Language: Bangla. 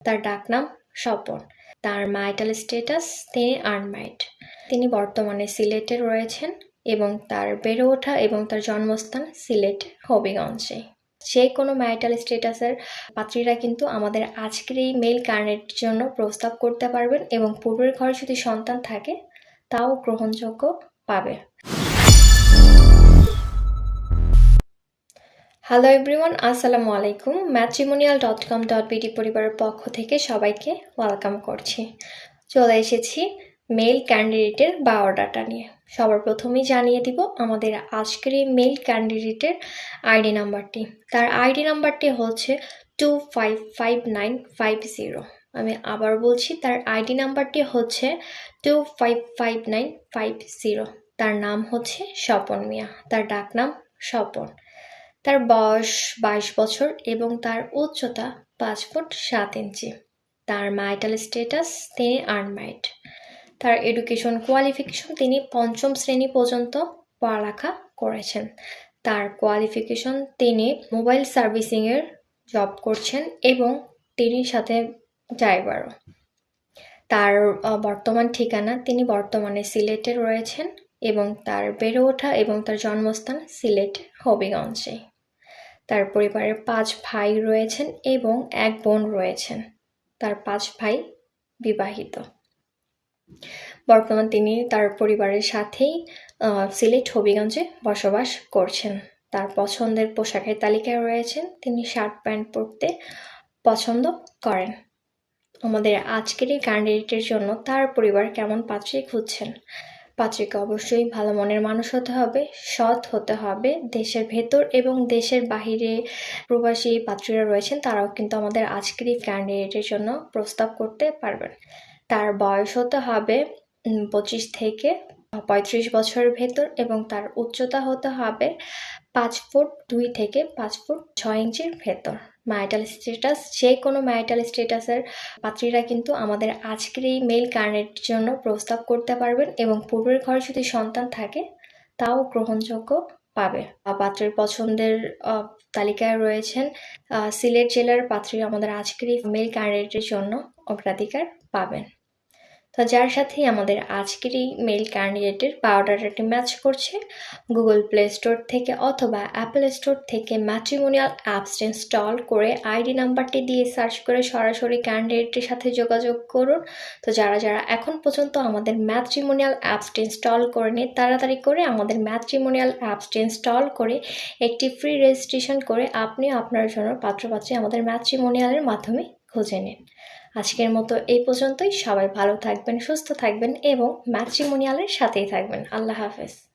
তার ডাকনাম স্বপন। তার মাইটাল স্ট্যাটাস তিনি আনমাইড তিনি বর্তমানে সিলেটে রয়েছেন এবং তার বেড়ে ওঠা এবং তার জন্মস্থান সিলেট, হবিগঞ্জে। যে কোনো ম্যারিটাল স্ট্যাটাসের পাত্রীরা কিন্তু আমাদের আজকের এই মেল কার্নেট জন্য প্রস্তাব করতে পারবেন এবং পূর্বের ঘরে যদি সন্তান থাকে, তাও গ্রহণযোগ্য পাবে। হ্যালো এভরিওয়ান আসসালামু আলাইকুম। Matrimonial dot com dot BD পরিবারের পক্ষ থেকে সবাইকে ওয়েলকাম করছি। চলে এসেছি মেল ক্যান্ডিডেটের বায়োডাটা নিয়ে। সবার প্রথমেই জানিয়ে দিব আমাদের আজকের এই মেল ক্যান্ডিডেটের আইডি নাম্বারটি। তার আইডি নাম্বারটি হচ্ছে two five five nine five zero আমি আবার বলছি, তার আইডি নাম্বারটি হচ্ছে two five five nine five zero তার নাম হচ্ছে স্বপন মিয়া। তার ডাকনাম স্বপন। তার বয়স বাইশ বছর এবং তার উচ্চতা পাঁচ ফুট সাত ইঞ্চি। তার মাইটাল স্ট্যাটাস তিনি আনমাইড তার এডুকেশন কোয়ালিফিকেশন তিনি পঞ্চম শ্রেণি পর্যন্ত পড়ালেখা করেছেন। তার কোয়ালিফিকেশন তিনি মোবাইল সার্ভিসিংয়ের জব করছেন এবং তিনি সাথে ড্রাইভারও তার বর্তমান ঠিকানা তিনি বর্তমানে সিলেটে রয়েছেন এবং তার বেড়ে ওঠা এবং তার জন্মস্থান সিলেট হবিগঞ্জে। তার পরিবারের পাঁচ ভাই রয়েছেন এবং এক বোন রয়েছেন। তার পাঁচ ভাই বিবাহিত। বর্তমান তিনি তার পরিবারের সাথেই সিলেট হবিগঞ্জে বসবাস করছেন। তার পছন্দের পোশাকের তালিকায় রয়েছেন। তিনি শার্ট প্যান্ট পরতে পছন্দ করেন। আমাদের আজকের এই ক্যান্ডিডেটের জন্য তার পরিবার কেমন পাত্রী খুঁজছেন? পাত্রীকে অবশ্যই ভালো মনের মানুষ হতে হবে, সৎ হতে হবে। দেশের ভেতর এবং দেশের বাহিরে প্রবাসী পাত্রীরা রয়েছেন, তারাও কিন্তু আমাদের আজকের এই ক্যান্ডিডেটের জন্য প্রস্তাব করতে পারবেন। তার বয়স হতে হবে পঁচিশ থেকে পঁয়ত্রিশ বছরের ভেতর এবং তার উচ্চতা হতে হবে পাঁচ ফুট দুই থেকে পাঁচ ফুট ছয় ইঞ্চির ভেতর। ম্যারিটাল স্ট্যাটাস যে কোনো ম্যারিটাল স্ট্যাটাসের পাত্রীরা কিন্তু আমাদের আজকের এই মেল কার্নেট জন্য প্রস্তাব করতে পারবেন এবং পূর্বের ঘরে যদি সন্তান থাকে, তাও গ্রহণযোগ্য পাবে। পাত্রের পছন্দের তালিকায় রয়েছেন সিলেট জেলার পাত্রী আমাদের আজকের এই মেল কার্নেটের জন্য অগ্রাধিকার পাবেন। তো যার সাথেই আমাদের আজকের এই মেল ক্যান্ডিডেটের বায়োডাটাটি ম্যাচ করছে গুগল প্লে স্টোর থেকে অথবা অ্যাপেল স্টোর থেকে ম্যাট্রিমোনিয়াল অ্যাপস ইনস্টল করে আইডি নাম্বারটি দিয়ে সার্চ করে সরাসরি ক্যান্ডিডেটের সাথে যোগাযোগ করুন। তো যারা যারা এখন পর্যন্ত আমাদের ম্যাট্রিমোনিয়াল অ্যাপসটি ইনস্টল করেনি, তাড়াতাড়ি করে আমাদের ম্যাট্রিমোনিয়াল অ্যাপসটি ইনস্টল করে একটি ফ্রি রেজিস্ট্রেশন করে আপনি আপনার জন্য পাত্রপাত্রী আমাদের ম্যাট্রিমোনিয়ালের মাধ্যমে খুঁজে নিন। আজকের মতো এই পর্যন্তই। সবাই ভালো থাকবেন, সুস্থ থাকবেন এবং ম্যাট্রিমোনিয়ালের সাথেই থাকবেন। আল্লাহ হাফেজ।